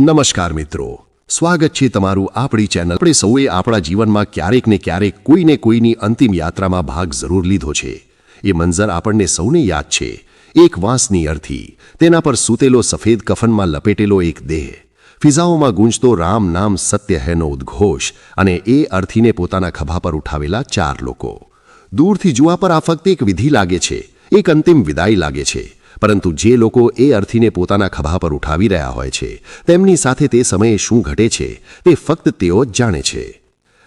નમસ્કાર મિત્રો. સ્વાગત છે તમારું આપણી ચેનલ. આપણે સૌએ આપણા જીવનમાં ક્યારેક ને ક્યારેક કોઈને કોઈની અંતિમ યાત્રામાં ભાગ જરૂર લીધો છે. એ મંઝર આપણને સૌને યાદ છે. એક વાંસની અર્થી. તેના પર સૂતેલો સફેદ કફનમાં લપેટેલો એક દેહ. ફિઝાઓમાં ગુંજતો રામ નામ સત્ય હેનો ઉદ્ઘોષ અને એ અર્થીને પોતાના ખભા પર ઉઠાવેલા ચાર લોકો. દૂરથી જુવા પર આ ફક્ત એક વિધિ લાગે છે. એક અંતિમ વિદાય લાગે છે. પરંતુ જે લોકો એ અર્થીને પોતાના ખભા પર ઉઠાવી રહ્યા હોય છે, તેમની સાથે તે સમયે શું ઘટે છે, તે ફક્ત તેઓ જ જાણે છે.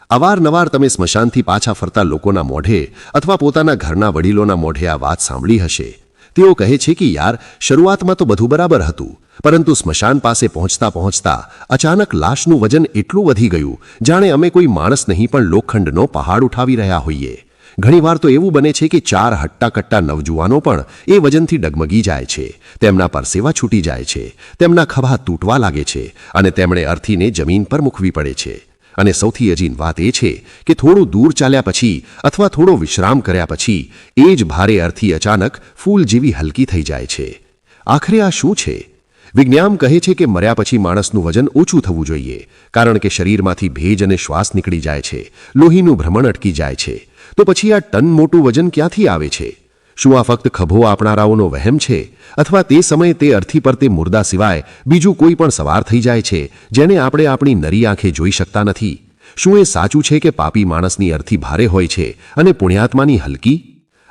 અવારનવાર તમે સ્મશાનથી પાછા ફરતા લોકોના મોઢે અથવા પોતાના ઘરના વડીલોના મોઢે આ વાત સાંભળી હશે. તેઓ કહે છે કે યાર, શરૂઆતમાં તો બધું બરાબર હતું, પરંતુ સ્મશાન પાસે પહોંચતા પહોંચતા અચાનક લાશનું વજન એટલું વધી ગયું, જાણે અમે કોઈ માણસ નહીં પણ લોખંડનો પહાડ ઉઠાવી રહ્યા હોઈએ. ઘણીવાર તો એવું બને છે કે ચાર હટ્ટાકટ્ટા નવજુવાનો પણ એ વજનથી ડગમગી જાય છે. તેમના પરસેવા છૂટી જાય છે. તેમના ખભા તૂટવા લાગે છે અને તેમણે અર્થીને જમીન પર મૂકવી પડે છે. અને સૌથી અજીન વાત એ છે કે થોડું દૂર ચાલ્યા પછી અથવા થોડો વિશ્રામ કર્યા પછી એ જ ભારે અર્થી અચાનક ફૂલ જેવી હલકી થઈ જાય છે. આખરે આ શું છે? વિજ્ઞાન કહે છે કે મર્યા પછી માણસનું વજન ઓછું થવું જોઈએ, કારણ કે શરીરમાંથી ભેજ અને શ્વાસ નીકળી જાય છે. લોહીનું ભ્રમણ અટકી જાય છે. તો પછી આ ટન મોટું વજન ક્યાંથી આવે છે? શું આ ફક્ત ખભો આપનારાઓનો વહેમ છે? અથવા તે સમયે તે અર્થી પર તે મુર્દા સિવાય બીજું કોઈ પણ સવાર થઈ જાય છે, જેને આપણે આપણી નરી આંખે જોઈ શકતા નથી? શું એ સાચું છે કે પાપી માણસની અર્થી ભારે હોય છે અને પુણ્યાત્માની હલકી?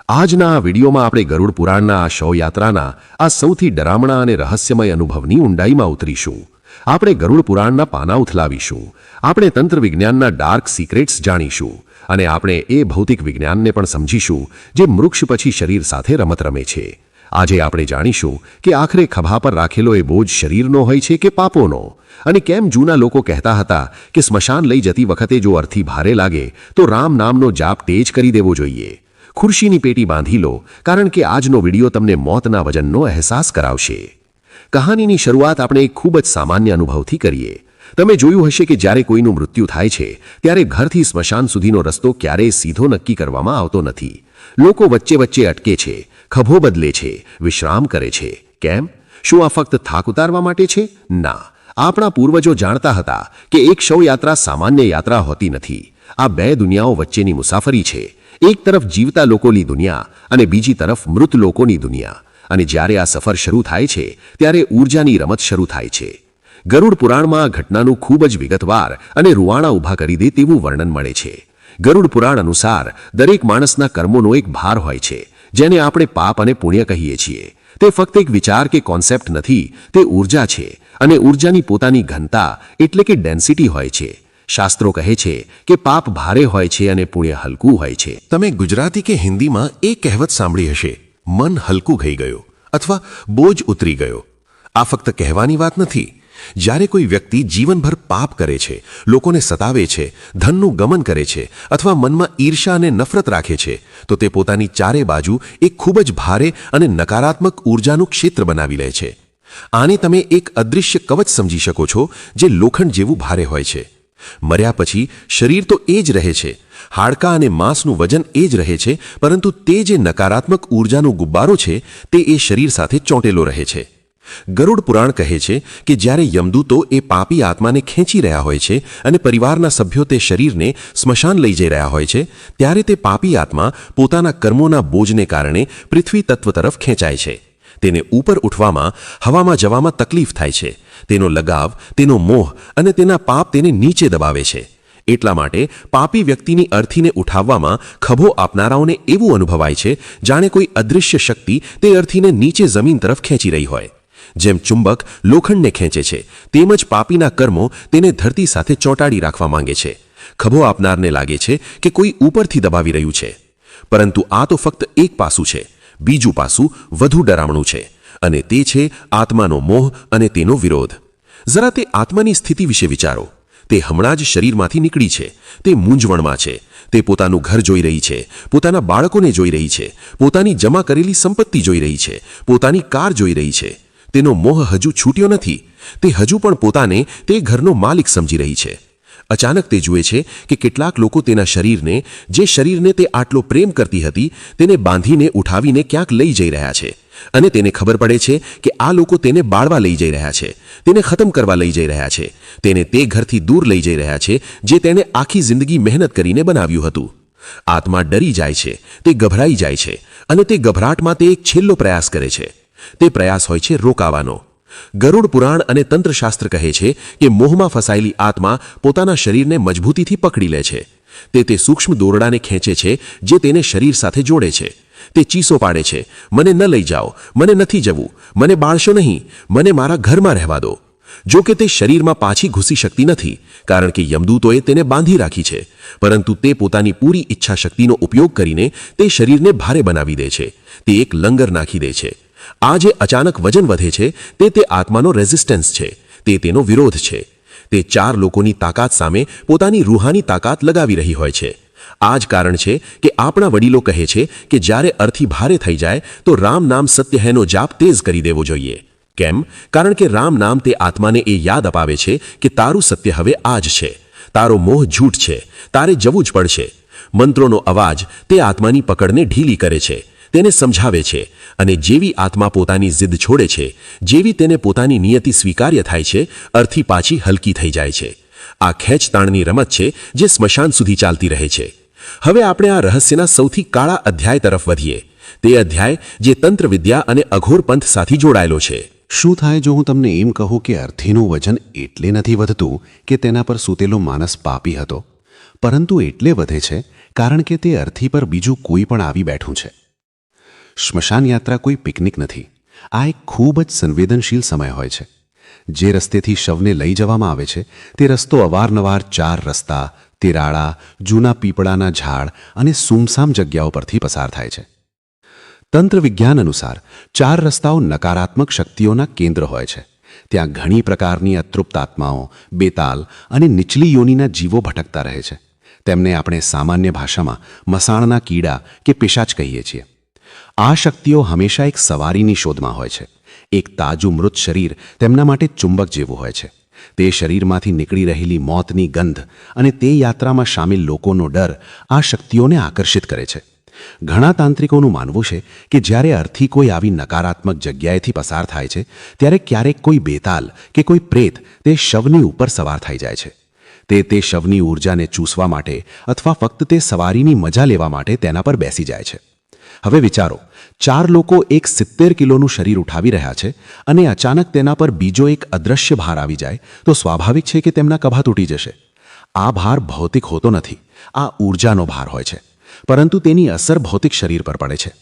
આજના આ વિડીયોમાં આપણે ગરુડ પુરાણના આ શવયાત્રાના આ સૌથી ડરામણા અને રહસ્યમય અનુભવની ઊંડાઈમાં ઉતરીશું. આપણે ગરુડ પુરાણના પાના ઉથલાવીશું. આપણે તંત્ર વિજ્ઞાનના ડાર્ક સિક્રેટ્સ જાણીશું. અને આપણે એ ભૌતિક વિજ્ઞાનને પણ સમજીશું, જે મૃક્ષ પછી શરીર સાથે રમત રમે છે. આજે આપણે જાણીશું કે આખરે ખભા પર રાખેલો એ બોજ શરીરનો હોય છે કે પાપોનો? અને કેમ જૂના લોકો કહેતા હતા કે સ્મશાન લઈ જતી વખતે જો અર્થી ભારે લાગે, તો રામ નામનો જાપ તેજ કરી દેવો જોઈએ. ખુરશીની પેટી બાંધી લો, કારણ કે આજનો વીડિયો તમને મોતના વજનનો અહેસાસ કરાવશે. કહાનીની શરૂઆત આપણે ખૂબ જ સામાન્ય અનુભવથી કરીએ. તમે જોયું હશે કે જ્યારે કોઈનું મૃત્યુ થાય છે, ત્યારે ઘરથી સ્મશાન સુધીનો રસ્તો ક્યારેય સીધો નક્કી કરવામાં આવતો નથી. લોકો વચ્ચે વચ્ચે અટકે છે, ખભો બદલે છે, વિશ્રામ કરે છે. કેમ? શું આ ફક્ત થાક ઉતારવા માટે છે? ના. આપણા પૂર્વજો જાણતા હતા કે એક શવયાત્રા સામાન્ય યાત્રા હોતી નથી. આ બે દુનિયાઓ વચ્ચેની મુસાફરી છે. એક તરફ જીવતા લોકોની દુનિયા અને બીજી તરફ મૃત લોકોની દુનિયા. અને જ્યારે આ સફર શરૂ થાય છે, ત્યારે ઊર્જાની રમત શરૂ થાય છે. ગરુડ પુરાણમાં આ ઘટનાનું ખૂબ જ વિગતવાર અને રૂવાણા ઊભા કરી દે તેવું વર્ણન મળે છે. ગરુડ પુરાણ અનુસાર, દરેક માણસના કર્મોનો એક ભાર હોય છે, જેને આપણે પાપ અને પુણ્ય કહીએ છીએ. તે ફક્ત એક વિચાર કે કોન્સેપ્ટ નથી, તે ઊર્જા છે, અને ઊર્જાની પોતાની ઘનતા એટલે કે ડેન્સિટી હોય છે. શાસ્ત્રો કહે છે કે પાપ ભારે હોય છે અને પુણ્ય હલકું હોય છે. તમે ગુજરાતી કે હિન્દીમાં એ કહેવત સાંભળી હશે, મન હલકું થઈ ગયું, અથવા બોજ ઉતરી ગયો. આ ફક્ત કહેવાની વાત નથી જ્યારે કોઈ વ્યક્તિ જીવનભર પાપ કરે છે, લોકોને સતાવે છે, ધનનું ગમન કરે છે અથવા મનમાં ઈર્ષા અને નફરત રાખે છે, તો તે પોતાની ચારે બાજુ એક ખૂબ જ ભારે અને નકારાત્મક ઊર્જાનું ક્ષેત્ર બનાવી લે છે. આને તમે એક અદૃશ્ય કવચ સમજી શકો છો, જે લોખંડ જેવું ભારે હોય છે. મર્યા પછી શરીર તો એ જ રહે છે, હાડકાં અને માંસનું વજન એ જ રહે છે, પરંતુ તે જે નકારાત્મક ઊર્જાનો ગુબ્બારો છે, તે એ શરીર સાથે ચોંટેલો રહે છે. ગરુડ પુરાણ કહે છે કે જ્યારે યમદૂતો એ પાપી આત્માને ખેંચી રહ્યા હોય છે અને પરિવારના સભ્યો તે શરીરને સ્મશાન લઈ જઈ રહ્યા હોય છે, ત્યારે તે પાપી આત્મા પોતાના કર્મોના બોજને કારણે પૃથ્વી તત્વ તરફ ખેંચાય છે. તેને ઉપર ઉઠવામાં, હવામાં જવામાં તકલીફ થાય છે. તેનો લગાવ, તેનો મોહ અને તેના પાપ તેને નીચે દબાવે છે. એટલા માટે પાપી વ્યક્તિની અર્થીને ઉઠાવવામાં ખભો આપનારાઓને એવું અનુભવાય છે, જાણે કોઈ અદૃશ્ય શક્તિ તે અર્થીને નીચે જમીન તરફ ખેંચી રહી હોય. જેમ ચુંબક લોખંડને ખેંચે છે, તેમજ પાપીના કર્મો તેને ધરતી સાથે ચોંટાડી રાખવા માંગે છે. ખભો આપનારને લાગે છે કે કોઈ ઉપરથી દબાવી રહ્યું છે. પરંતુ આ તો ફક્ત એક પાસું છે, બીજું પાસું વધુ ડરામણું છે, અને તે છે આત્માનો મોહ અને તેનો વિરોધ. જરા તે આત્માની સ્થિતિ વિશે વિચારો. તે હમણાં જ શરીરમાંથી નીકળી છે, તે મૂંઝવણમાં છે, તે પોતાનું ઘર જોઈ રહી છે, પોતાના બાળકોને જોઈ રહી છે, પોતાની જમા કરેલી સંપત્તિ જોઈ રહી છે, પોતાની કાર જોઈ રહી છે. તેનો મોહ હજુ છૂટ્યો નથી. તે હજુ પણ પોતાને તે ઘરનો માલિક સમજી રહી છે. અચાનક તે જુએ છે કે કેટલાક લોકો તેના શરીરને, જે શરીરને તે આટલો પ્રેમ કરતી હતી, તેને બાંધીને ઉઠાવીને ક્યાંક લઈ જઈ રહ્યા છે. અને તેને ખબર પડે છે કે આ લોકો તેને બાળવા લઈ જઈ રહ્યા છે. તેને ખતમ કરવા લઈ જઈ રહ્યા છે. તેને તે ઘરથી દૂર લઈ જઈ રહ્યા છે, જે તેણે આખી જિંદગી મહેનત કરીને બનાવ્યું હતું. આત્મા ડરી જાય છે, તે ગભરાઈ જાય છે અને તે ગભરાટમાં તે એક છેલ્લો પ્રયાસ કરે છે. તે પ્રયાસ હોય છે રોકાવાનો. ગરુડ પુરાણ અને તંત્રશાસ્ત્ર કહે છે કે મોહમાં ફસાયેલી આત્મા પોતાના શરીરને મજબૂતીથી પકડી લે છે. તે તે સૂક્ષ્મ દોરડાને ખેંચે છે જે તેને શરીર સાથે જોડે છે. તે ચીસો પાડે છે. મને ન લઈ જાઓ. મને નથી જવું. મને બાળશો નહીં. મને મારા ઘરમાં રહેવા દો. જો કે તે શરીરમાં પાછી ઘૂસી શકતી નથી, કારણ કે યમદૂતોએ તેને બાંધી રાખી છે. પરંતુ તે પોતાની પૂરી ઈચ્છા શક્તિનો ઉપયોગ કરીને તે શરીરને ભારે બનાવી દે છે. તે એક લંગર નાખી દે છે. આ જે અચાનક વજન વધે છે, તે તે આત્માનો રેઝિસ્ટન્સ છે, તે તેનો વિરોધ છે. તે ચાર લોકોની તાકાત સામે પોતાની રૂહાની તાકાત લગાવી રહી હોય છે. આ જ કારણ છે કે આપણા વડીલો કહે છે કે જ્યારે અર્થી ભારે થઈ જાય, તો રામ નામ સત્ય હૈનો જાપ તેજ કરી દેવો જોઈએ. કેમ? કારણ કે રામ નામ તે આત્માને એ યાદ અપાવે છે કે તારું સત્ય હવે આ જ છે. તારો મોહ જૂઠ છે. તારે જવું જ પડશે. મંત્રોનો અવાજ તે આત્માની પકડને ઢીલી કરે છે. તેને સમજાવે છે અને જેવી આત્મા પોતાની જિદ છોડે છે, જેવી તેને પોતાની નિયતિ સ્વીકાર્ય થાય છે, અર્થી પાછી હલકી થઈ જાય છે. આ ખેંચતાણની રમત છે જે સ્મશાન સુધી ચાલતી રહે છે. હવે આપણે આ રહસ્યના સૌથી કાળા અધ્યાય તરફ વધીએ. તે અધ્યાય જે તંત્ર વિદ્યા અને અઘોર પંથ સાથે જોડાયેલો છે. શું થાય જો હું તમને એમ કહું કે અર્થીનું વજન એટલે નથી વધતું કે તેના પર સૂતેલો માનસ પાપી હતો? પરંતુ એટલે વધે છે, કારણ કે તે અર્થી પર બીજું કોઈ પણ આવી બેઠું છે. શ્મશાન યાત્રા કોઈ પિકનિક નથી. આ એક ખૂબ જ સંવેદનશીલ સમય હોય છે. જે રસ્તેથી શવને લઈ જવામાં આવે છે, તે રસ્તો અવારનવાર ચાર રસ્તા તિરાળા જૂના પીપળાના ઝાડ અને સૂમસામ જગ્યાઓ પરથી પસાર થાય છે. તંત્ર વિજ્ઞાન અનુસાર, ચાર રસ્તાઓ નકારાત્મક શક્તિઓના કેન્દ્ર હોય છે. ત્યાં ઘણી પ્રકારની અતૃપ્ત આત્માઓ, બેતાલ અને નીચલી યોનીના જીવો ભટકતા રહે છે. તેમને આપણે સામાન્ય ભાષામાં મસાણના કીડા કે પેશાચ કહીએ છીએ. આ શક્તિઓ હંમેશા એક સવારીની શોધમાં હોય છે. એક તાજું મૃત શરીર તેમના માટે ચુંબક જેવું હોય છે. તે શરીરમાંથી નીકળી રહેલી મોતની ગંધ અને તે યાત્રામાં સામેલ લોકોનો ડર આ શક્તિઓને આકર્ષિત કરે છે. ઘણા તાંત્રિકોનું માનવું છે કે જ્યારે અર્થી કોઈ આવી નકારાત્મક જગ્યાએથી પસાર થાય છે, ત્યારે ક્યારેક કોઈ બેતાલ કે કોઈ પ્રેત તે શવની ઉપર સવાર થઈ જાય છે. તે તે શવની ઊર્જાને ચૂસવા માટે અથવા ફક્ત તે સવારીની મજા લેવા માટે તેના પર બેસી જાય છે. હવે વિચારો ચાર લોકો એક સિત્તેર કિલોનું શરીર ઉઠાવી રહ્યા છે અને અચાનક તેના પર બીજો એક અદૃશ્ય ભાર આવી જાય, તો સ્વાભાવિક છે કે તેમના કભા તૂટી જશે. આ ભાર ભૌતિક હોતો નથી, આ ઊર્જાનો ભાર હોય છે, પરંતુ તેની અસર ભૌતિક શરીર પર પડે છે.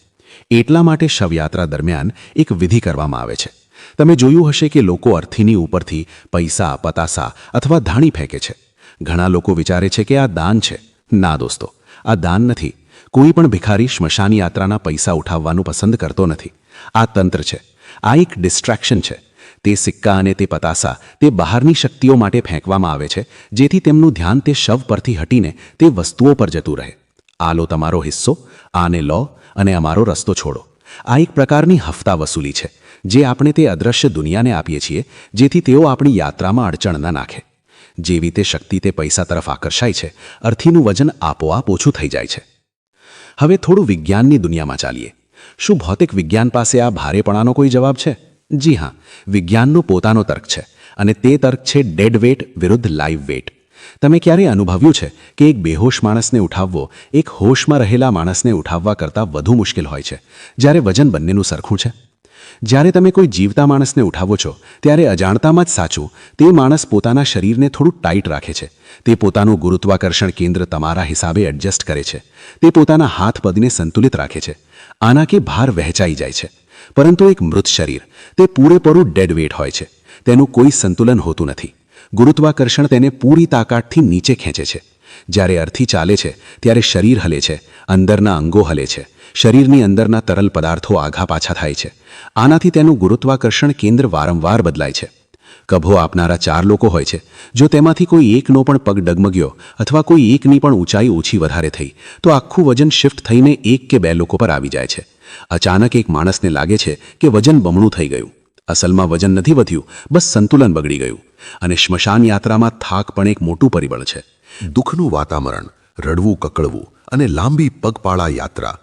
એટલા માટે શવયાત્રા દરમિયાન એક વિધિ કરવામાં આવે છે. તમે જોયું હશે કે લોકો અર્થીની ઉપરથી પૈસા, પતાસા અથવા ધાણી ફેંકે છે. ઘણા લોકો વિચારે છે કે આ દાન છે. ના દોસ્તો, આ દાન નથી કોઈ પણ ભિખારી સ્મશાન યાત્રાના પૈસા ઉઠાવવાનું પસંદ કરતો નથી. આ તંત્ર છે. આ એક ડિસ્ટ્રેક્શન છે. તે સિક્કા અને તે પતાસા, તે બહારની શક્તિઓ માટે ફેંકવામાં આવે છે, જેથી તેમનું ધ્યાન તે શવ પરથી હટીને તે વસ્તુઓ પર જતું રહે. આ લો તમારો હિસ્સો, આને લો અને અમારો રસ્તો છોડો. આ એક પ્રકારની હફતા વસૂલી છે, જે આપણે તે અદ્રશ્ય દુનિયાને આપીએ છીએ, જેથી તેઓ આપણી યાત્રામાં અડચણ ન નાખે. જેવી તે શક્તિ તે પૈસા તરફ આકર્ષાય છે, અર્થીનું વજન આપોઆપ ઓછું થઈ જાય છે. હવે થોડું વિજ્ઞાનની દુનિયામાં ચાલીએ. શું ભૌતિક વિજ્ઞાન પાસે આ ભારેપણાનો કોઈ જવાબ છે? જી હા, વિજ્ઞાનનો પોતાનો તર્ક છે અને તે તર્ક છે ડેડ વેટ વિરુદ્ધ લાઈવ વેટ. તમે ક્યારે અનુભવ્યું છે કે એક બેહોશ માણસને ઉઠાવવો, એક હોશમાં રહેલા માણસને ઉઠાવવા કરતાં વધુ મુશ્કેલ હોય છે, જ્યારે વજન બંનેનું સરખું છે? જ્યારે તમે કોઈ જીવતા માણસને ઉઠાવો છો, ત્યારે અજાણતામાં જ સાચું. તે માણસ પોતાના શરીરને થોડું ટાઈટ રાખે છે. તે પોતાનું ગુરુત્વાકર્ષણ કેન્દ્ર તમારા હિસાબે એડજસ્ટ કરે છે. તે પોતાના હાથ પગને સંતુલિત રાખે છે. આના કે ભાર વહેંચાઈ જાય છે. પરંતુ એક મૃત શરીર, તે પૂરેપૂરું ડેડ વેટ હોય છે. તેનું કોઈ સંતુલન હોતું નથી. ગુરુત્વાકર્ષણ તેને પૂરી તાકાતથી નીચે ખેંચે છે. જ્યારે અર્થી ચાલે છે, ત્યારે શરીર હલે છે, અંદરના અંગો હલે છે. શરીરની અંદરના તરલ પદાર્થો આઘા પાછા થાય છે. આનાથી તેનું ગુરુત્વાકર્ષણ કેન્દ્ર વારંવાર બદલાય છે. કભો આપનારા ચાર લોકો હોય છે, જો તેમાંથી કોઈ એકનો પણ પગ ડગમગ્યો અથવા કોઈ એકની પણ ઊંચાઈ ઓછી વધારે થઈ, તો આખું વજન શિફ્ટ થઈને એક કે બે લોકો પર આવી જાય છે. અચાનક એક માણસને લાગે છે કે વજન બમણું થઈ ગયું. અસલમાં વજન નથી વધ્યું, બસ સંતુલન બગડી ગયું. અને સ્મશાન યાત્રામાં થાક પણ એક મોટું પરિબળ છે. દુઃખનું વાતાવરણ, રડવું, કકળવું અને લાંબી પગપાળા યાત્રા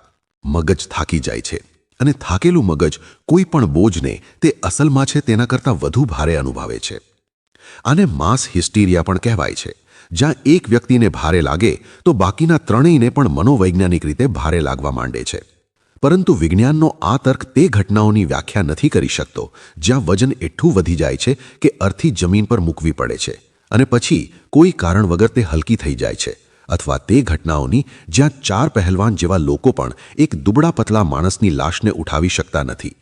મગજ થાકી જાય છે. અને થાકેલું મગજ કોઈ પણ બોજને તે અસલમાં છે તેના કરતાં વધુ ભારે અનુભવે છે. આને માસ હિસ્ટીરિયા પણ કહેવાય છે. જ્યાં એક વ્યક્તિને ભારે લાગે, તો બાકીના ત્રણેયને પણ મનોવૈજ્ઞાનિક રીતે ભારે લાગવા માંડે છે. પરંતુ વિજ્ઞાનનો આ તર્ક તે ઘટનાઓની વ્યાખ્યા નથી કરી શકતો, જ્યાં વજન એટલું વધી જાય છે કે અર્થી જમીન પર મૂકવી પડે છે. અને પછી કોઈ કારણ વગર તે હલકી થઈ જાય છે અથવા તે ઘટનાઓની જ્યાં ચાર પહેલવાન જેવા લોકો પણ એક દુબળા પતલા માણસની લાશને ઉઠાવી શકતા નથી.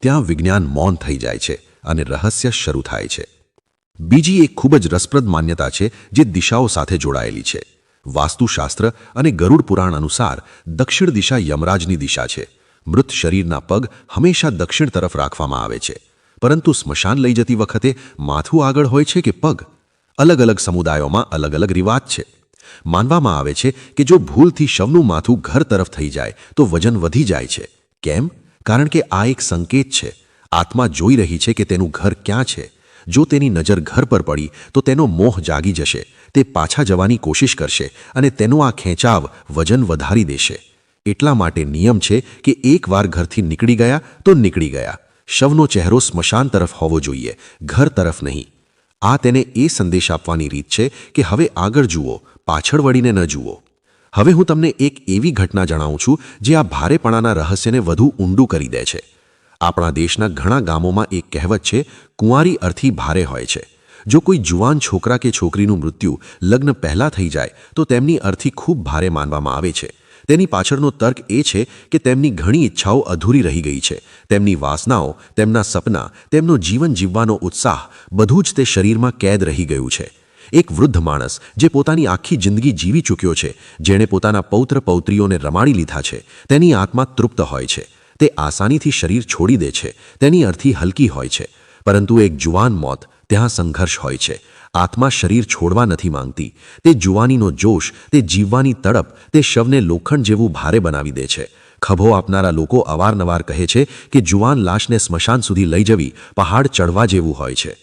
ત્યાં વિજ્ઞાન મૌન થઈ જાય છે અને રહસ્ય શરૂ થાય છે. બીજી એક ખૂબ જ રસપ્રદ માન્યતા છે જે દિશાઓ સાથે જોડાયેલી છે. વાસ્તુશાસ્ત્ર અને ગરુડ પુરાણ અનુસાર દક્ષિણ દિશા યમરાજની દિશા છે. મૃત શરીરના પગ હંમેશા દક્ષિણ તરફ રાખવામાં આવે છે. પરંતુ સ્મશાન લઈ જતી વખતે માથું આગળ હોય છે કે પગ? અલગ અલગ સમુદાયોમાં અલગ અલગ રિવાજ છે. માનવામાં આવે છે કે જો ભૂલથી શવનું માથું ઘર તરફ થઈ જાય, તો વજન વધી જાય છે. કેમ? કારણ કે આ એક સંકેત છે. આત્મા જોઈ રહી છે કે તેનું ઘર ક્યાં છે. જો તેની નજર ઘર પર પડી, તો તેનો મોહ જાગી જશે. તે પાછા જવાની કોશિશ કરશે અને તેનો આ ખેંચાવ વજન વધારી દેશે. એટલા માટે નિયમ છે કે એકવાર ઘરથી નીકળી ગયા, તો નીકળી ગયા. શવનો ચહેરો સ્મશાન તરફ હોવો જોઈએ, ઘર તરફ નહીં. આ તેને એ સંદેશ આપવાની રીત છે કે હવે આગળ જુઓ, પાછળ વળીને ન જુઓ. હવે હું તમને એક એવી ઘટના જણાવું છું જે આ ભારેપણાના રહસ્યને વધુ ઊંડું કરી દે છે. આપણા દેશના ઘણા ગામોમાં એક કહેવત છે, કુંવારી અર્થી ભારે હોય છે. જો કોઈ જુવાન છોકરા કે છોકરીનું મૃત્યુ લગ્ન પહેલાં થઈ જાય, તો તેમની અર્થી ખૂબ ભારે માનવામાં આવે છે. તેની પાછળનો તર્ક એ છે કે તેમની ઘણી ઈચ્છાઓ અધૂરી રહી ગઈ છે. તેમની વાસનાઓ, તેમના સપના, તેમનો જીવન જીવવાનો ઉત્સાહ બધું જ તે શરીરમાં કેદ રહી ગયું છે. એક વૃદ્ધ માણસ જે પોતાની આખી જિંદગી જીવી ચૂક્યો છે, જેણે પોતાના પૌત્ર પૌત્રીઓને રમાડી લીધા છે, તેની આત્મા તૃપ્ત હોય છે. તે આસાનીથી શરીર છોડી દે છે, તેની અર્થી હલકી હોય છે. પરંતુ એક જુવાન મોત, ત્યાં સંઘર્ષ હોય છે. આત્મા શરીર છોડવા નથી માંગતી. તે જુવાનીનો જોશ, તે જીવવાની તડપ, તે શવને લોખંડ જેવું ભારે બનાવી દે છે. ખભો આપનારા લોકો અવારનવાર કહે છે કે જુવાન લાશને સ્મશાન સુધી લઈ જવી પહાડ ચડવા જેવું હોય છે.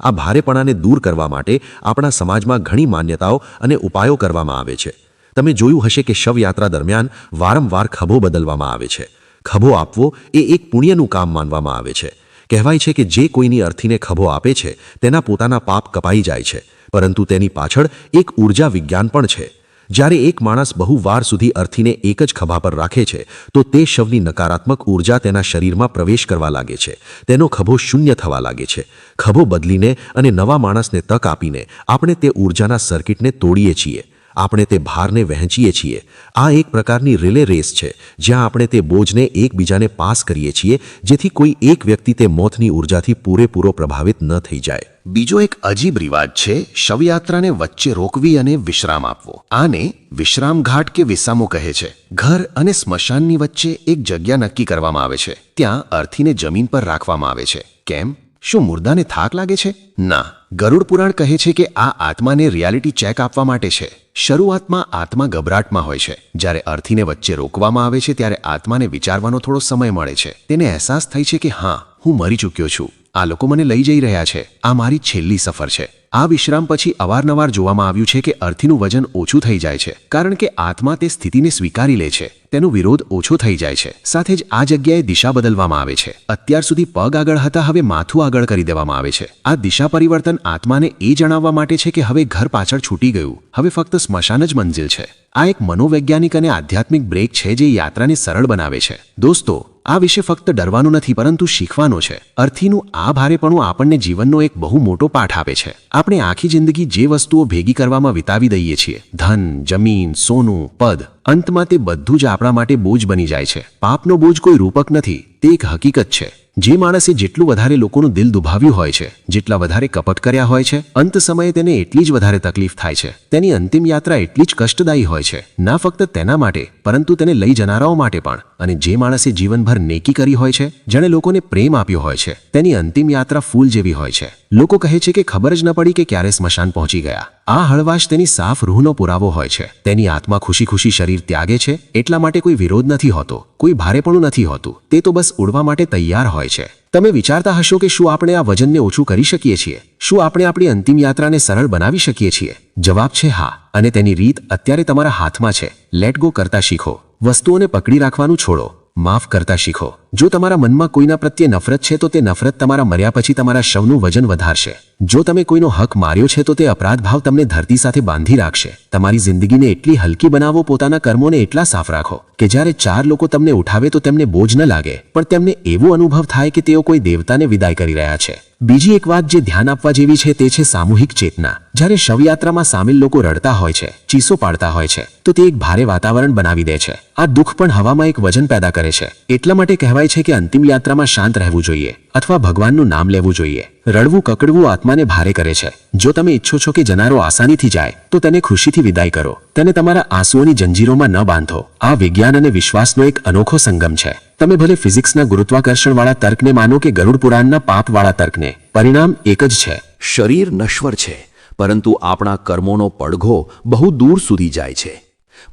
આ ભારેપણાને દૂર કરવા માટે આપણા સમાજમાં ઘણી માન્યતાઓ અને ઉપાયો કરવામાં આવે છે. તમે જોયું હશે કે શવયાત્રા દરમિયાન વારંવાર ખભો બદલવામાં આવે છે. ખભો આપવો એ એક પુણ્યનું કામ માનવામાં આવે છે. કહેવાય છે કે જે કોઈની અર્થીને ખભો આપે છે, તેના પોતાના પાપ કપાઈ જાય છે, પરંતુ તેની પાછળ એક ઊર્જા વિજ્ઞાન પણ છે. જ્યારે એક માણસ બહુ વાર સુધી અર્થીને એક જ ખભા પર રાખે છે, તો તે શવની નકારાત્મક ઊર્જા તેના શરીરમાં પ્રવેશ કરવા લાગે છે. તેનો ખભો શૂન્ય થવા લાગે છે. ખભો બદલીને અને નવા માણસને તક આપીને આપણે તે ઊર્જાના સર્કિટને તોડીએ છીએ. આપણે તે ભારને વહેંચીએ છીએ. આ એક પ્રકારની રિલે રેસ છે, જ્યાં આપણે તે બોજને એકબીજાને પાસ કરીએ છીએ, જેથી કોઈ એક વ્યક્તિ તે મોતની ઉર્જાથી પૂરેપૂરો પ્રભાવિત ન થઈ જાય. બીજો એક અજીબ રિવાજ છે, શવયાત્રાને વચ્ચે રોકવી અને વિશ્રામ આપવો. આને વિશ્રામ ઘાટ કે વિસામો કહે છે. ઘર અને સ્મશાનની વચ્ચે એક જગ્યા નક્કી કરવામાં આવે છે. ત્યાં અર્થીને જમીન પર રાખવામાં આવે છે. કેમ? શું મુર્દાને થાક લાગે છે? ના. ગરુડ પુરાણ કહે છે કે આ આત્માને રિયાલિટી ચેક આપવા માટે છે. શરૂઆતમાં આત્મા ગભરાટમાં હોય છે. જ્યારે અર્થીને વચ્ચે રોકવામાં આવે છે, ત્યારે આત્માને વિચારવાનો થોડો સમય મળે છે. તેને અહેસાસ થાય છે કે, હા, હું મરી ચૂક્યો છું. આ લોકો મને લઈ જઈ રહ્યા છે. આ મારી છેલ્લી સફર છે. આ વિશ્રામ પછી અવારનવાર જોવામાં આવ્યું છે કે અર્થીનું વજન ઓછું થઈ જાય છે, કારણ કે આત્મા તે સ્થિતિને સ્વીકારી લે છે, તેનો વિરોધ ઓછો થઈ જાય છે. સાથે જ આ જગ્યાએ દિશા બદલવામાં આવે છે. અત્યાર સુધી પગ આગળ હતા, હવે માથું આગળ કરી દેવામાં આવે છે. આ દિશા પરિવર્તન આત્માને એ જણાવવા માટે છે કે હવે ઘર પાછળ છૂટી ગયું, હવે ફક્ત સ્મશાન જ મંજિલ છે. આ એક મનોવૈજ્ઞાનિક અને આધ્યાત્મિક બ્રેક છે જે યાત્રાને સરળ બનાવે છે. દોસ્તો, આ વિશે ફક્ત ડરવાનું નથી, પરંતુ શીખવાનું છે. અર્થીનું આ ભારેપણું આપણને જીવનનો એક બહુ મોટો પાઠ આપે છે. આપણે આખી જિંદગી જે વસ્તુઓ ભેગી કરવામાં વિતાવી દઈએ છીએ, ધન, જમીન, સોનું, પદ, અંતમાં તે બધું જ આપણા માટે બોજ બની જાય છે. પાપનો બોજ કોઈ રૂપક નથી, તે એક હકીકત છે. જે માણસે જેટલું વધારે લોકોનું દિલ દુભાવ્યું હોય છે, જેટલા વધારે કપટ કર્યા હોય છે, અંત સમયે તેને એટલી જ વધારે તકલીફ થાય છે. તેની અંતિમ યાત્રા એટલી જ કષ્ટદાયી હોય છે. ના ફક્ત તેના માટે, પરંતુ તેને લઈ જનારાઓ માટે પણ. અને જે માણસે જીવનભર નેકી કરી હોય છે, જેણે લોકોને પ્રેમ આપ્યો હોય છે, તેની અંતિમ યાત્રા ફૂલ જેવી હોય છે. લોકો કહે છે કે ખબર જ ન પડી કે ક્યારે સ્મશાન પહોંચી ગયા. આ હળવાશ તેની સાફ રૂહનો પુરાવો હોય છે. તેની આત્મા ખુશી ખુશી શરીર ત્યાગે છે, એટલા માટે કોઈ વિરોધ નથી હોતો, કોઈ ભારેપણું નથી હોતું. તે તો બસ ઉડવા માટે તૈયાર હોય છે. તમે વિચારતા હશો કે શું આપણે આ વજનને ઓછું કરી શકીએ છીએ? શું આપણે આપણી અંતિમ યાત્રાને સરળ બનાવી શકીએ છીએ? જવાબ છે હા. અને તેની રીત અત્યારે તમારા હાથમાં છે. લેટ ગો કરતા શીખો. વસ્તુઓને પકડી રાખવાનું છોડો. માફ કરતા શીખો. જો તમારા મનમાં કોઈના પ્રત્યે નફરત છે તો તે નફરત તમારા મર્યા પછી તમારા શવનું વજન વધારશે. જો તમે કોઈનો હક માર્યો છે તો તે અપરાધ ભાવ તમને ધરતી સાથે બાંધી રાખશે. તમારી જિંદગીને એટલી હલકી બનાવો, પોતાના કર્મોને એટલા સાફ રાખો કે જ્યારે ચાર લોકો તમને ઉઠાવે તો તેમને બોજ ન લાગે. પણ તેમને એવો અનુભવ થાય કે તેઓ કોઈ દેવતાને વિદાય કરી રહ્યા છે. બીજી એક વાત જે ધ્યાન આપવા જેવી છે તે છે સામૂહિક ચેતના. જ્યારે શવયાત્રામાં સામેલ લોકો રડતા હોય છે, ચીસો પાડતા હોય છે, તો તે એક ભારે વાતાવરણ બનાવી દે છે. આ દુઃખ પણ હવામાં એક વજન પેદા કરે છે. એટલા માટે કહેવાય છે કે અંતિમ યાત્રામાં શાંત રહેવું જોઈએ અથવા ભગવાનનું નામ લેવું જોઈએ. રડવું, કકડવું આત્માને ભારે કરે છે. જો તમે ઈચ્છો છો કે જનારો આસાનીથી જાય, તો તેને ખુશીથી વિદાય કરો. તેને તમારા આંસુઓની જંજીરોમાં ન બાંધો. આ વિજ્ઞાન અને વિશ્વાસનો એક અનોખો સંગમ છે. તમે ભલે ફિઝિક્સના ગુરુત્વાકર્ષણવાળા તર્કને માનો કે ગરુડ પુરાણના પાપવાળા તર્કને, પરિણામ એક જ છે. શરીર નશ્વર છે, પરંતુ આપણા કર્મોનો પડઘો બહુ દૂર સુધી જાય છે.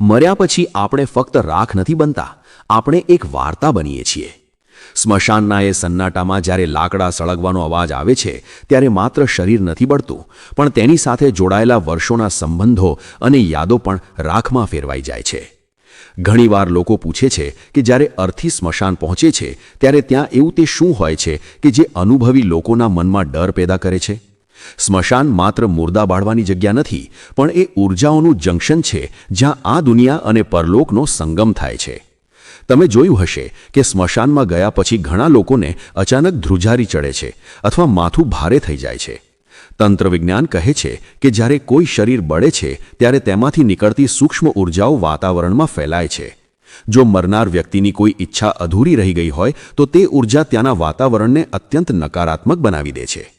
મર્યા પછી આપણે ફક્ત રાખ નથી બનતા, આપણે એક વાર્તા બનીએ છીએ. સ્મશાનના એ સન્નાટામાં જ્યારે લાકડા સળગવાનો અવાજ આવે છે, ત્યારે માત્ર શરીર નથી બળતું, પણ તેની સાથે જોડાયેલા વર્ષોના સંબંધો અને યાદો પણ રાખમાં ફેરવાઈ જાય છે. ઘણીવાર લોકો પૂછે છે કે જ્યારે અર્થી સ્મશાન પહોંચે છે, ત્યારે ત્યાં એવું તે શું હોય છે કે જે અનુભવી લોકોના મનમાં ડર પેદા કરે છે? સ્મશાન માત્ર મુર્દા બાળવાની જગ્યા નથી, પણ એ ઊર્જાઓનું જંકશન છે જ્યાં આ દુનિયા અને પરલોકનો સંગમ થાય છે. તમે જોયું હશે કે સ્મશાનમાં ગયા પછી ઘણા લોકોને અચાનક ધ્રુજારી ચડે છે અથવા માથું ભારે થઈ જાય છે. તંત્ર વિજ્ઞાન કહે છે કે જ્યારે કોઈ શરીર બળે છે, ત્યારે તેમાંથી નીકળતી સૂક્ષ્મ ઉર્જાઓ વાતાવરણમાં ફેલાય છે. જો મરનાર વ્યક્તિની કોઈ ઈચ્છા અધૂરી રહી ગઈ હોય, તો તે ઊર્જા ત્યાંના વાતાવરણને અત્યંત નકારાત્મક બનાવી દે છે.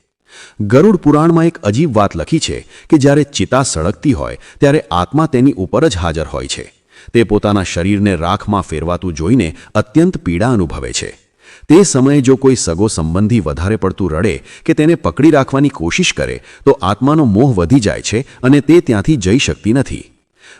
ગરુડ પુરાણમાં એક અજીબ વાત લખી છે કે જ્યારે ચિતા સળગતી હોય, ત્યારે આત્મા તેની ઉપર જ હાજર હોય છે. તે પોતાના શરીરને રાખમાં ફેરવાતું જોઈને અત્યંત પીડા અનુભવે છે. તે સમયે જો કોઈ સગો સંબંધી વધારે પડતું રડે કે તેને પકડી રાખવાની કોશિશ કરે, તો આત્માનો મોહ વધી જાય છે અને તે ત્યાંથી જઈ શકતી નથી.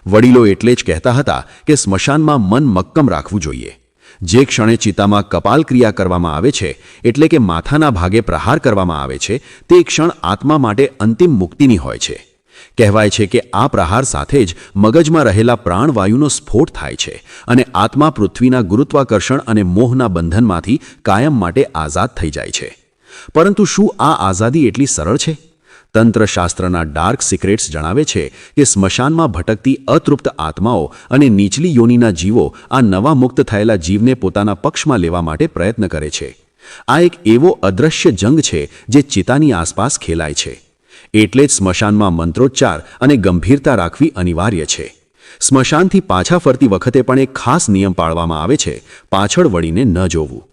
વડીલો એટલે જ કહેતા હતા કે સ્મશાનમાં મન મક્કમ રાખવું જોઈએ. જે ક્ષણે ચિતામાં કપાલ ક્રિયા કરવામાં આવે છે, એટલે કે માથાના ભાગે પ્રહાર કરવામાં આવે છે, તે ક્ષણ આત્મા માટે અંતિમ મુક્તિની હોય છે. કહેવાય છે કે આ પ્રહાર સાથે જ મગજમાં રહેલા પ્રાણવાયુનો સ્ફોટ થાય છે અને આત્મા પૃથ્વીના ગુરુત્વાકર્ષણ અને મોહના બંધનમાંથી કાયમ માટે આઝાદ થઈ જાય છે. પરંતુ શું આ આઝાદી એટલી સરળ છે? તંત્રશાસ્ત્રના ડાર્ક સિક્રેટ્સ જણાવે છે કે સ્મશાનમાં ભટકતી અતૃપ્ત આત્માઓ અને નીચલી યોનિના જીવો આ નવા મુક્ત થયેલા જીવને પોતાના પક્ષમાં લેવા માટે પ્રયત્ન કરે છે. આ એક એવો અદ્રશ્ય જંગ છે જે ચિતાની આસપાસ ખેલાય છે. એટલે જ સ્મશાનમાં મંત્રોચ્ચાર અને ગંભીરતા રાખવી અનિવાર્ય છે. સ્મશાનથી પાછા ફરતી વખતે પણ એક ખાસ નિયમ પાળવામાં આવે છે, પાછળ વળીને ન જોવું.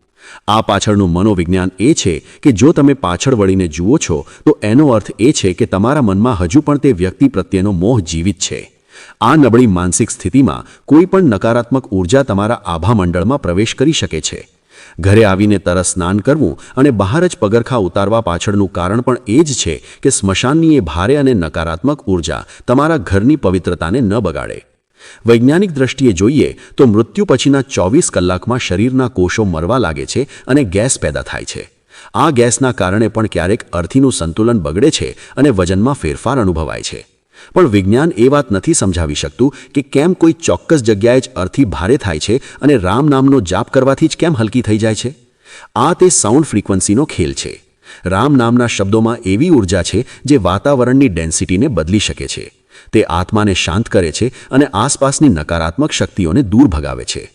આ પાછળનું મનોવિજ્ઞાન એ છે કે જો તમે પાછળ વળીને જુઓ છો, તો એનો અર્થ એ છે કે તમારા મનમાં હજુ પણ તે વ્યક્તિ પ્રત્યેનો મોહ જીવિત છે. આ નબળી માનસિક સ્થિતિમાં કોઈ પણ નકારાત્મક ઊર્જા તમારા આભામંડળમાં પ્રવેશ કરી શકે છે. ઘરે આવીને તરસ સ્નાન કરવું અને બહાર જ પગરખા ઉતારવા પાછળનું કારણ પણ એ જ છે કે સ્મશાનની એ ભારે અને નકારાત્મક ઊર્જા તમારા ઘરની પવિત્રતાને ન બગાડે. વૈજ્ઞાનિક દ્રષ્ટિએ જોઈએ તો મૃત્યુ પછીના ચોવીસ કલાકમાં શરીરના કોષો મરવા લાગે છે અને ગેસ પેદા થાય છે. આ ગેસના કારણે પણ ક્યારેક અર્થીનું સંતુલન બગડે છે અને વજનમાં ફેરફાર અનુભવાય છે. પણ વિજ્ઞાન એ વાત નથી સમજાવી શકતું કે કેમ કોઈ ચોક્કસ જગ્યાએ જ અર્થી ભારે થાય છે અને રામ નામનો જાપ કરવાથી જ કેમ હલકી થઈ જાય છે? આ તે સાઉન્ડ ફ્રીક્વન્સીનો ખેલ છે. રામ નામના શબ્દોમાં એવી ઊર્જા છે જે વાતાવરણની ડેન્સિટીને બદલી શકે છે. તે આત્માને શાંત કરે છે અને આસપાસની નકારાત્મક શક્તિઓને દૂર ભગાવે છે.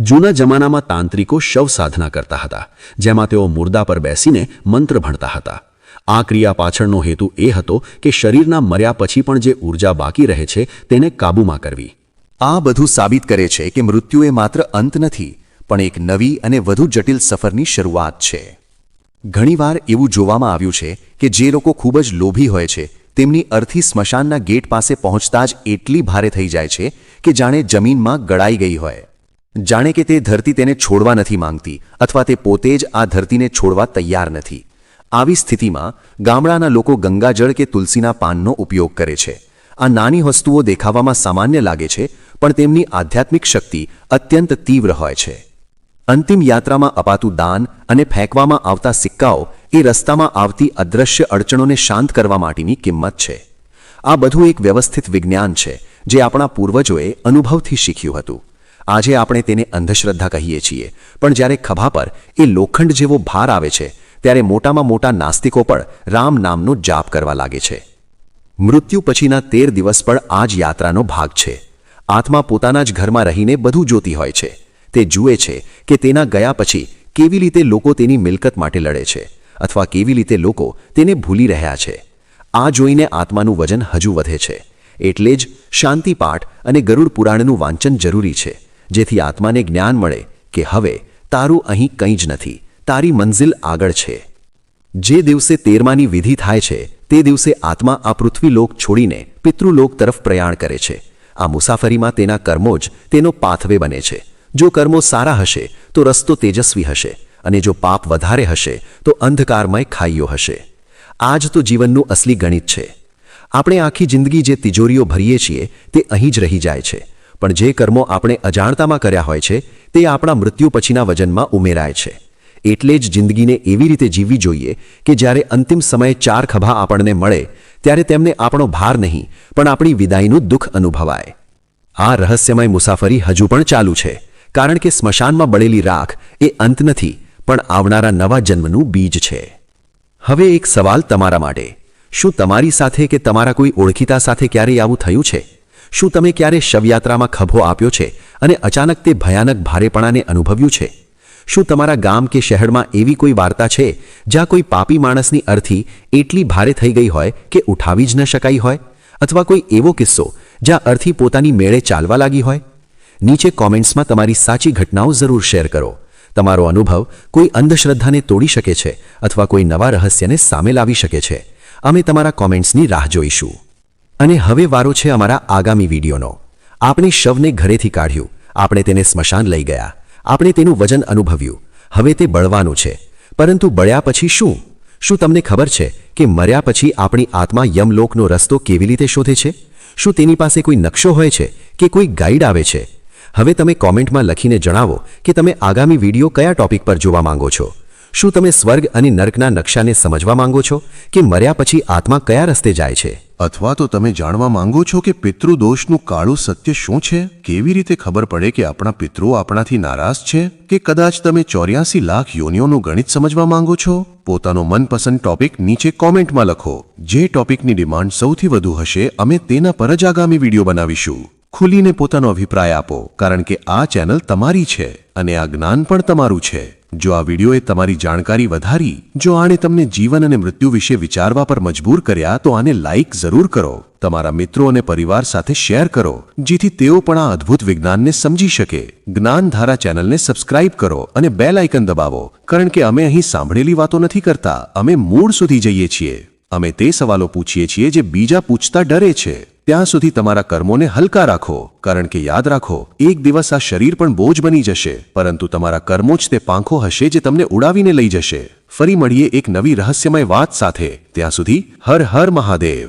જૂના જમાનામાં તાંત્રિકો શવ સાધના કરતા હતા, જેમાં તેઓ મુર્દા પર બેસીને મંત્ર ભણતા હતા. આ ક્રિયા પાછળનો હેતુ એ હતો કે શરીરના મર્યા પછી પણ જે ઊર્જા બાકી રહે છે તેને કાબૂમાં કરવી. આ બધું સાબિત કરે છે કે મૃત્યુ એ માત્ર અંત નથી, પણ એક નવી અને વધુ જટિલ સફરની શરૂઆત છે. ઘણીવાર એવું જોવામાં આવ્યું છે કે જે લોકો ખૂબ જ લોભી હોય છે, તેમની અર્થી સ્મશાનના ગેટ પાસે પહોંચતા જ એટલી ભારે થઈ જાય છે કે જાણે જમીનમાં ગળાઈ ગઈ હોય. જાણે કે તે ધરતી તેને છોડવા નથી માંગતી, અથવા તે પોતે જ આ ધરતીને છોડવા તૈયાર નથી. આવી સ્થિતિમાં ગામડાના લોકો ગંગાજળ કે તુલસીના પાનનો ઉપયોગ કરે છે. આ નાની વસ્તુઓ દેખાવામાં સામાન્ય લાગે છે, પણ તેમની આધ્યાત્મિક શક્તિ અત્યંત તીવ્ર હોય છે. અંતિમ યાત્રામાં અપાતું દાન અને ફેંકવામાં આવતા સિક્કાઓ એ રસ્તામાં આવતી અદ્રશ્ય અડચણોને શાંત કરવા માટેની કિંમત છે. આ બધું એક વ્યવસ્થિત વિજ્ઞાન છે, જે આપણા પૂર્વજોએ અનુભવથી શીખ્યું હતું. આજે આપણે તેને અંધશ્રદ્ધા કહીએ છીએ, પણ જ્યારે ખભા પર એ લોખંડ જેવો ભાર આવે છે ત્યારે મોટામાં મોટા નાસ્તિકો પણ રામ નામનો જાપ કરવા લાગે છે. મૃત્યુ પછીના તેર દિવસ પણ આ જ યાત્રાનો ભાગ છે. આત્મા પોતાના જ ઘરમાં રહીને બધું જોતી હોય છે. તે જુએ છે કે તેના ગયા પછી કેવી રીતે લોકો તેની મિલકત માટે લડે છે અથવા કેવી રીતે લોકો તેને ભૂલી રહ્યા છે. આ જોઈને આત્માનું વજન હજુ વધે છે. એટલે જ શાંતિપાઠ અને ગરુડ પુરાણનું વાંચન જરૂરી છે. જેથી આત્માને જ્ઞાન મળે કે હવે તારું અહીં કંઈ જ નથી. તારી મંઝિલ આગળ છે. જે દિવસે તેરમાની વિધિ થાય છે, તે દિવસે આત્મા આ પૃથ્વીલોક છોડીને પિતૃલોક તરફ પ્રયાણ કરે છે. આ મુસાફરીમાં તેના કર્મો જ તેનો પાથવે બને છે. જો કર્મો સારા હશે, તો રસ્તો તેજસ્વી હશે અને જો પાપ વધારે હશે, તો અંધકારમય ખાઈયો હશે. આ જ તો જીવનનું અસલી ગણિત છે. આપણે આખી જિંદગી જે તિજોરીઓ ભરીએ છીએ, તે અહીં જ રહી જાય છે. પણ જે કર્મો આપણે અજાણતામાં કર્યા હોય છે, તે આપણા મૃત્યુ પછીના વજનમાં ઉમેરાય છે. એટલે જ જિંદગીને એવી રીતે જીવવી જોઈએ કે જ્યારે અંતિમ સમયે ચાર ખભા આપણને મળે, ત્યારે તેમને આપણો ભાર નહીં, પણ આપણી વિદાયનું દુઃખ અનુભવાય. આ રહસ્યમય મુસાફરી હજુ પણ ચાલુ છે, કારણ કે સ્મશાનમાં બળેલી રાખ એ અંત નથી, પણ આવનારા નવા જન્મનું બીજ છે. હવે એક સવાલ તમારા માટે. શું તમારી સાથે કે તમારા કોઈ ઓળખીતા સાથે ક્યારેય આવું થયું છે? શું તમે ક્યારે શવયાત્રામાં ખભો આપ્યો છે અને અચાનક તે ભયાનક ભારેપણાને અનુભવ્યું છે? શું તમારા ગામ કે શહેરમાં એવી કોઈ વાર્તા છે જ્યાં કોઈ પાપી માણસની અર્થી એટલી ભારે થઈ ગઈ હોય કે ઉઠાવી જ ન શકાઈ હોય? અથવા કોઈ એવો કિસ્સો જ્યાં અર્થી પોતાની મેળે ચાલવા લાગી હોય? નીચે કોમેન્ટ્સમાં તમારી સાચી ઘટનાઓ જરૂર શેર કરો. તમારો અનુભવ કોઈ અંધશ્રદ્ધાને તોડી શકે છે અથવા કોઈ નવા રહસ્યને સામે લાવી શકે છે. અમે તમારા કોમેન્ટ્સની રાહ જોઈશું. અને હવે વારો છે અમારા આગામી વિડીયોનો. આપણે શવને ઘરેથી કાઢ્યું. આપણે તેને સ્મશાન લઈ ગયા. આપણે તેનું વજન અનુભવ્યું. હવે તે બળવાનું છે. પરંતુ બળ્યા પછી શું? શું તમને ખબર છે કે મર્યા પછી આપણી આત્મા યમલોકનો રસ્તો કેવી રીતે શોધે છે? શું તેની પાસે કોઈ નકશો હોય છે કે કોઈ ગાઈડ આવે છે? હવે તમે કોમેન્ટમાં લખીને જણાવો કે તમે આગામી વીડિયો કયા ટોપિક પર જોવા માંગો છો? શું તમે સ્વર્ગ અને નર્કના નકશાને સમજવા માંગો છો કે મર્યા પછી આત્મા કયા રસ્તે જાય છે? અથવા તો તમે જાણવા માંગો છો કે પિતૃદોષનું કાળું સત્ય શું છે? કેવી રીતે ખબર પડે કે આપણા પિતૃઓ આપણાથી નારાજ છે? કે કદાચ તમે ચોર્યાસી લાખ યોનિઓનું ગણિત સમજવા માંગો છો? પોતાનો મનપસંદ ટોપિક નીચે કોમેન્ટમાં લખો. જે ટોપિકની ડિમાન્ડ સૌથી વધુ હશે, અમે તેના પર જ આગામી વીડિયો બનાવીશું. ખુલીને પોતાનો અભિપ્રાય આપો, કારણ કે આ ચેનલ તમારી છે અને આ જ્ઞાન પણ તમારું છે. જો આ વિડીયોએ તમારી જાણકારી વધારી, જો આણે તમને જીવન અને મૃત્યુ વિશે વિચારવા પર મજબૂર કર્યા, તો આને લાઇક જરૂર કરો. તમારા મિત્રો અને પરિવાર સાથે શેર કરો, જેથી તેઓ પણ આ અદ્ભુત વિજ્ઞાનને સમજી શકે. જ્ઞાનધારા ચેનલને સબસ્ક્રાઇબ કરો અને બે લાઇકન દબાવો, કારણ કે અમે અહીં સાંભળેલી વાતો નથી કરતા. અમે મૂળ સુધી જઈએ છીએ. અમે તે સવાલો પૂછીએ છીએ જે બીજા પૂછતા ડરે છે. ત્યાં સુધી તમારા કર્મોને હલકા રાખો, કારણ કે યાદ રાખો, એક દિવસ આ શરીર પણ બોજ બની જશે, પરંતુ તમારા કર્મો જ તે પાંખો હશે જે તમને ઉડાવીને લઈ જશે. ફરી મળીએ એક નવી રહસ્યમય વાત સાથે. ત્યાં સુધી હર હર મહાદેવ.